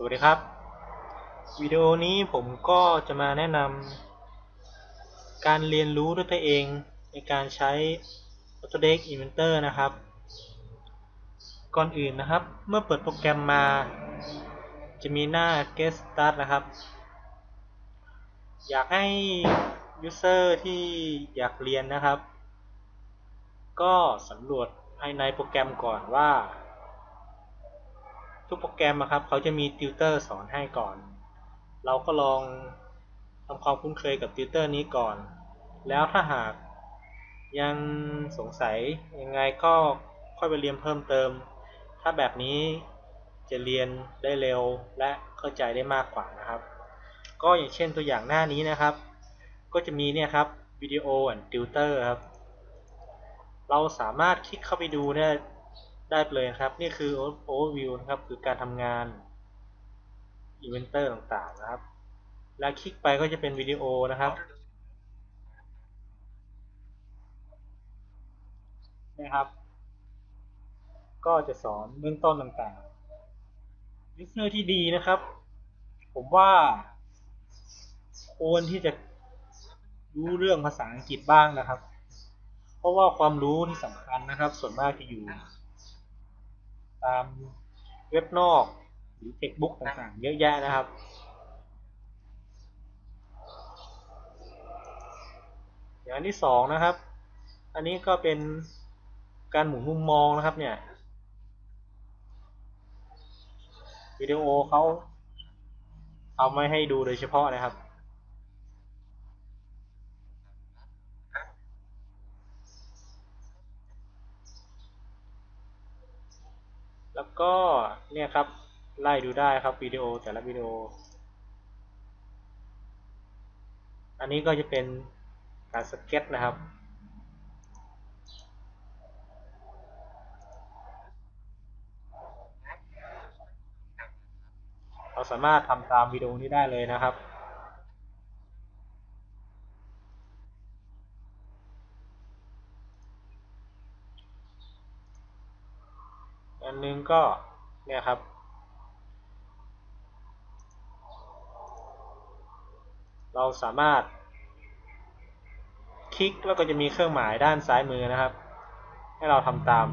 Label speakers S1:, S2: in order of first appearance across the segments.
S1: สวัสดีครับ วิดีโอนี้ผมก็จะมาแนะนำการเรียนรู้ด้วยตัวเองในการใช้ Autodesk Inventor นะครับ ก่อนอื่นนะครับ เมื่อเปิดโปรแกรมมา จะมีหน้า Get Start นะครับ อยากให้ User ที่อยากเรียนนะครับ ก็สำรวจภายในโปรแกรมก่อนว่า ทุกโปรแกรมนะครับ เขาจะมีติวเตอร์สอนให้ก่อน เราก็ลองทำความคุ้นเคยกับติวเตอร์นี้ก่อน แล้วถ้าหากยังสงสัยยังไงก็ค่อยไปเรียนเพิ่มเติม ถ้าแบบนี้จะเรียนได้เร็วและเข้าใจได้มากกว่านะครับ ก็อย่างเช่นตัวอย่างหน้านี้นะครับ ก็จะมีเนี่ยครับวิดีโอและติวเตอร์ครับ เราสามารถคลิกเข้าไปดูได้ ได้เลยครับ นี่คือ overview นะครับ คือการทำงาน Inventor ต่างๆนะครับ แล้วคลิกไปก็จะเป็นวิดีโอนะครับนะครับ ก็จะสอนเบื้องต้นต่างๆ User ที่ดีนะครับ ผมว่าควรที่จะรู้เรื่องภาษาอังกฤษบ้างนะครับ เพราะว่าความรู้ที่สำคัญนะครับ ส่วนมากจะอยู่ ตามเว็บนอกหรือเทคบุ๊กต่างๆ เยอะแยะนะครับ อย่างที่สองนะครับ อันนี้ก็เป็นการหมุนมุมมองนะครับเนี่ยวิดีโอเขาเอาไม่ให้ดูโดยเฉพาะนะครับ แล้วก็เนี่ยครับไล่ดูได้ครับวิดีโอแต่ละวิดีโอ อันนี้ก็จะเป็นการสเก็ตนะครับ เราสามารถทำตามวิดีโอนี้ได้เลยนะครับ อันนึงก็เนี่ยครับ เราสามารถ คลิกแล้วก็จะมีเครื่องหมายด้านซ้ายมือนะครับ ให้เราทำตาม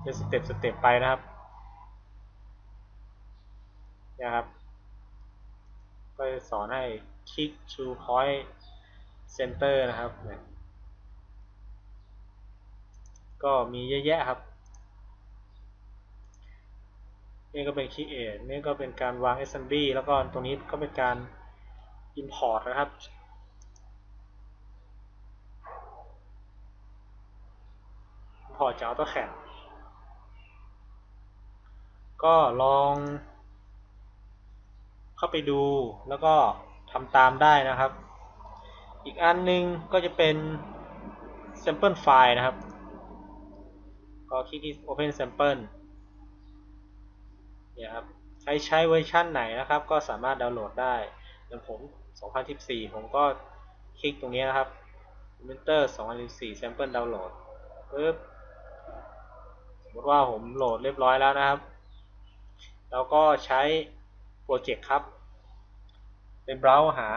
S1: เป็นสเต็ปสเต็ปไปนะครับนะครับ ก็จะสอนให้คลิก to point center นะครับ ก็มีเยอะแยะครับ นี่ก็เป็น create นี่ก็เป็นการวาง assembly แล้วก็ตรงนี้ก็เป็นการ import นะครับ import จาก AutoCAD ก็ลอง เข้าไปดูแล้วก็ทำตามได้นะครับ อีกอันนึงก็จะเป็น sample file นะครับ ก็คลิกที่ open sample เนี่ยครับใครใช้เวอร์ชันไหนนะครับ ก็สามารถดาวน์โหลดได้อย่างผม 2014 ผมก็คลิกตรงนี้นะครับ Inventor 2014 Sample Download ปึ๊บสมมติว่าผมโหลดเรียบร้อยแล้วนะครับ แล้วก็ใช้โปรเจกต์ครับ เป็นเบราว์หา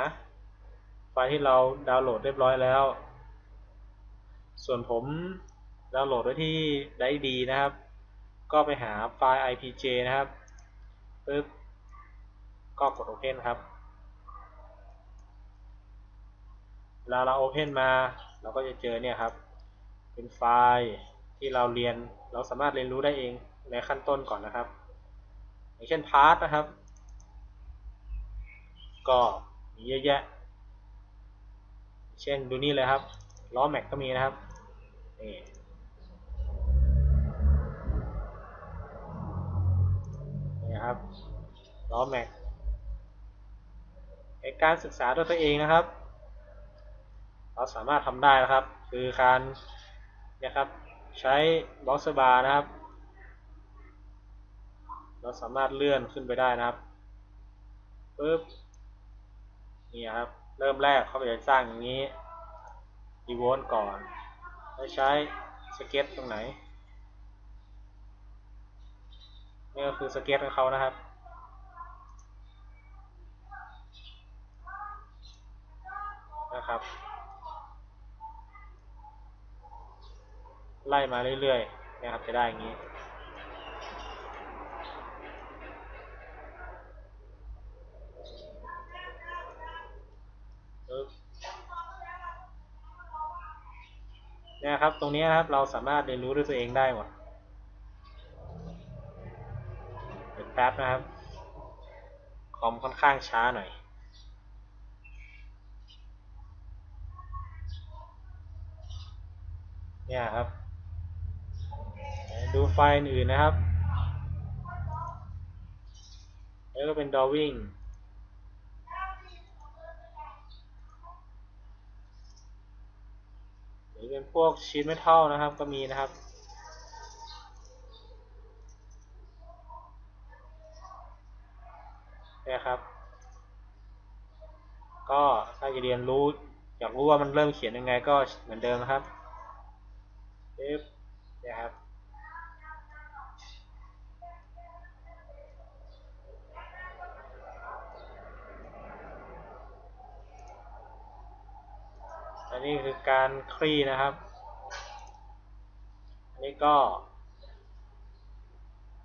S1: ไฟล์ที่เราดาวน์โหลดเรียบร้อยแล้ว ส่วนผมดาวน์โหลดไว้ที่ไดดีนะครับ ก็ไปหาไฟล์ IPJ นะครับ ปึ๊บก็กด Open ครับเวลาเรา Open มาเราก็จะเจอเนี่ยครับ เป็นไฟล์ที่เราเรียนเราสามารถเรียนรู้ได้เองในขั้นต้นก่อนนะครับอย่างเช่น Part นะครับ ก็มีเยอะแยะ เช่นดูนี่เลยครับล้อแม็กก็มีนะครับนี่ นี่ครับล้อแม็กในการศึกษาด้วยตัวเองนะครับ เราสามารถทำได้นะครับ คือการนี่ยครับใช้บล็อกสบาร์นะครับ เราสามารถเลื่อนขึ้นไปได้นะครับปึ๊บนี่ครับ เริ่มแรกเขาจะสร้างอย่างนี้อีโวนก่อนแล้วใช้สเก็ตตรงไหน นี่ก็คือสเก็ตของเขานะครับ นะครับ ไล่มาเรื่อยๆนะครับจะได้อย่างนี้นะครับ ตรงนี้นะครับ เราสามารถเรียนรู้ด้วยตัวเองได้หมด แป๊บนะครับ คอมค่อนข้างช้าหน่อยเนี่ยครับ ดูไฟล์อื่นนะครับ แล้วก็เป็น drawing หรือเป็นพวกชีทเมทัลนะครับก็มีนะครับ เนี่ยครับ ก็ถ้าจะเรียนรู้ อยากรู้ว่ามันเริ่มเขียนยังไงก็เหมือนเดิมนะครับเอฟนี่ยครับอันนี้คือการคลี่นะครับ อันนี้ก็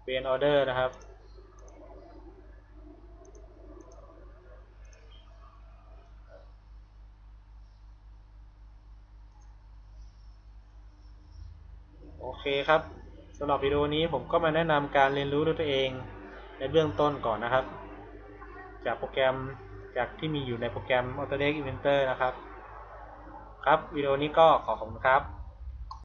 S1: เปลี่ยนออเดอร์นะครับ เคครับสำหรับวิดีโอนี้ผมก็มาแนะนำการเรียนรู้ด้วยตัวเองในเบื้องต้นก่อนนะครับ จากโปรแกรมจากที่มีอยู่ในโปรแกรม Autodesk Inventor นะครับ ครับวิดีโอนี้ก็ขอขอบคุณครับ